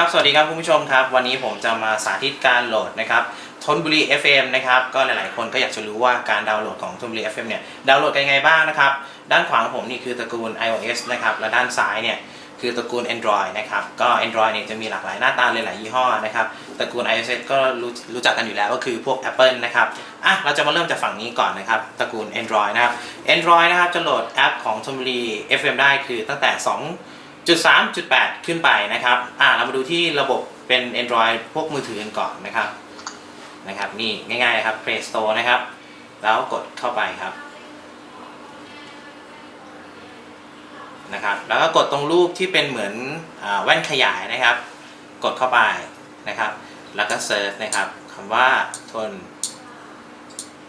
ครับ สวัสดีครับคุณผู้ชมครับ วันนี้ผมจะมาสาธิตการโหลดนะครับทนบุรี FM นะครับก็หลายๆ คนก็อยากจะรู้ว่าการดาวน์โหลดของทนบุรี FM เนี่ยดาวน์โหลดกันยังไงบ้างนะครับ ด้านขวาของผมนี่คือตระกูล iOS นะครับและด้านซ้ายเนี่ยคือตระกูล Android นะครับก็ Android เนี่ยจะมีหลากหลายหน้าตาเลยหลายยี่ห้อนะครับตระกูล iOS ก็รู้รู้จักกันอยู่แล้วก็คือพวก Apple นะครับอะเราจะมาเริ่มจากฝั่งนี้ก่อนนะครับตระกูล Android นะครับ Android นะครับจะโหลดแอปของทนบุรี FM ได้คือตั้งแต่ 2 จุด3จุด8ขึ้นไปนะครับ อ่าเรามาดูที่ระบบเป็น Android พวกมือถือกันก่อนนะครับนะครับนี่ง่ายๆครับ Play Store นะครับ แล้วกดเข้าไปครับนะครับแล้วก็กดตรงรูปที่เป็นเหมือนอแว่นขยายนะครับ กดเข้าไปนะครับ แล้วก็เซิร์ชนะครับคำว่าทน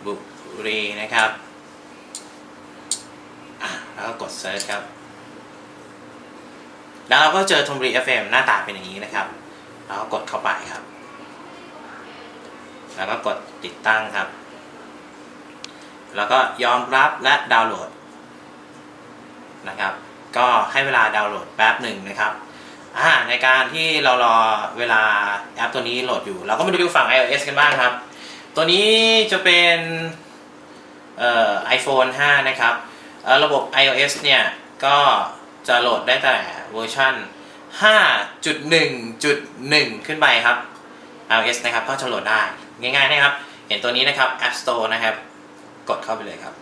บุรีนะครับอะแล้วก็กดเซิร์ชครับ แล้วเราก็เจอทมบุรี FM หน้าตาเป็นอย่างนี้นะครับ เราก็กดเข้าไปครับ แล้วก็กดติดตั้งครับ แล้วก็ยอมรับและดาวน์โหลดนะครับ ก็ให้เวลาดาวน์โหลดแป๊บหนึ่งนะครับในการที่เรารอเวลาแอปตัวนี้โหลดอยู่ เราก็มาดูฝั่ง iOS กันบ้างครับ ตัวนี้จะเป็นเอ่อ iPhone 5 นะครับ ระบบ iOS เนี่ย ก็จะโหลดได้แต่ เวอร์ชัน5.1.1 ขึ้นไปครับ iOS นะครับก็จะโหลดได้ง่ายๆนะครับ เห็นตัวนี้นะครับ App Store นะครับ กดเข้าไปเลยครับ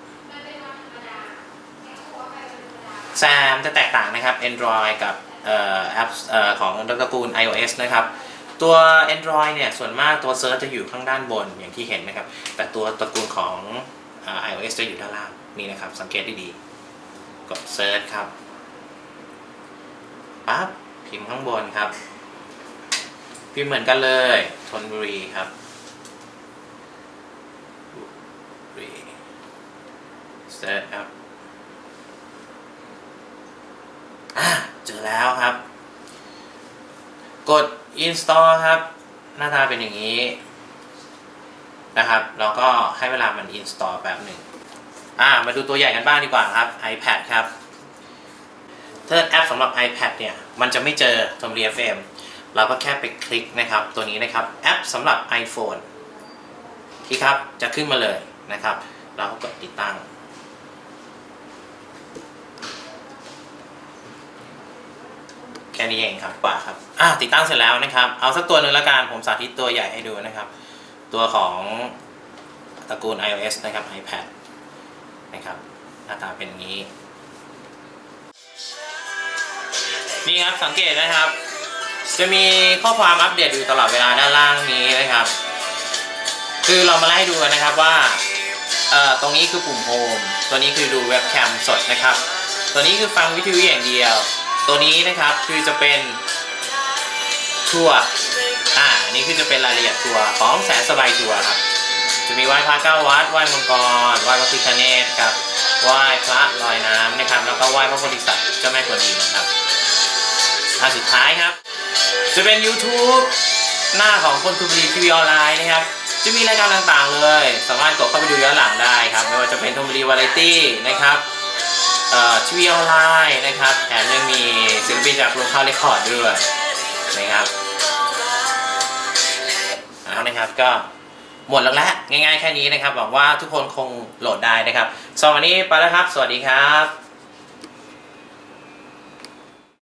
แซมจะแตกต่างนะครับ Android กับแอปของตระกูล iOS นะครับ ตัว Android เนี่ย ส่วนมากตัวเซิร์ชจะอยู่ข้างด้านบนอย่างที่เห็นนะครับ แต่ตัวตระกูลของ iOS จะอยู่ด้านล่าง นี่นะครับ สังเกตดีๆ กดเซิร์ชครับ ปั๊บพิมพ์ข้างบนครับ พิมพ์เหมือนกันเลยทนบุรีครับบุรีเซิร์ชครับอะเจอแล้วครับ กด install ครับ หน้าตาเป็นอย่างนี้นะครับ แล้วก็ให้เวลามัน install แป๊บหนึ่งอ่า มาดูตัวใหญ่กันบ้างดีกว่าครับ iPad ครับ ถ้าแอปสำหรับ iPad เนี่ย มันจะไม่เจอทมเรีย FM เราก็แค่ไปคลิกนะครับ ตัวนี้นะครับแอปสำหรับ iPhone ที่ครับจะขึ้นมาเลยนะครับ เราก็กดติดตั้ง แค่นี้เองครับกว่าครับอะติดตั้งเสร็จแล้วนะครับ เอาสักตัวหนึ่งละกันผมสาธิตตัวใหญ่ให้ดูนะครับ ตัวของตระกูล iOS นะครับ iPad นะครับหน้าตาเป็นอย่างนี้ นี่ครับสังเกตนะครับ จะมีข้อความอัปเดตอยู่ตลอดเวลาด้านล่างนี้นะครับ คือเรามาไล่ดูกันนะครับว่าเอ่อตรงนี้คือปุ่มโฮมตัวนี้คือดูเว็บแคมสดนะครับ ตัวนี้คือฟังวิทยุอย่างเดียว ตัวนี้นะครับคือจะเป็นทัวร์อ่านี่คือจะเป็นรายละเอียดทัวร์ของแสนสบายทัวร์ครับ จะมีไหว้พระเก้าวัดไหว้มังกรไหว้พระพิฆเนศครับไหว้พระลอยน้ำนะครับ แล้วก็ไหว้พระโพธิสัตว์เจ้าแม่กวนอิมนะครับ อันสุดท้ายครับ จะเป็น YouTube หน้าของคนทุบรีทีวีออนไลน์นะครับ จะมีรายการต่างๆเลย สามารถกดเข้าไปดูย้อนหลังได้ครับ ไม่ว่าจะเป็นทมรีวาไรตี้นะครับเอ่อทีวีออนไลน์นะครับแถมยังมีศิลปินจากโลคาเรคคอร์ดด้วยนะครับเอานะครับก็หมดแล้วแหละง่ายๆแค่นี้นะครับหวังว่าทุกคนคงโหลดได้นะครับสำหรับวันนี้ไปแล้วครับ สวัสดีครับ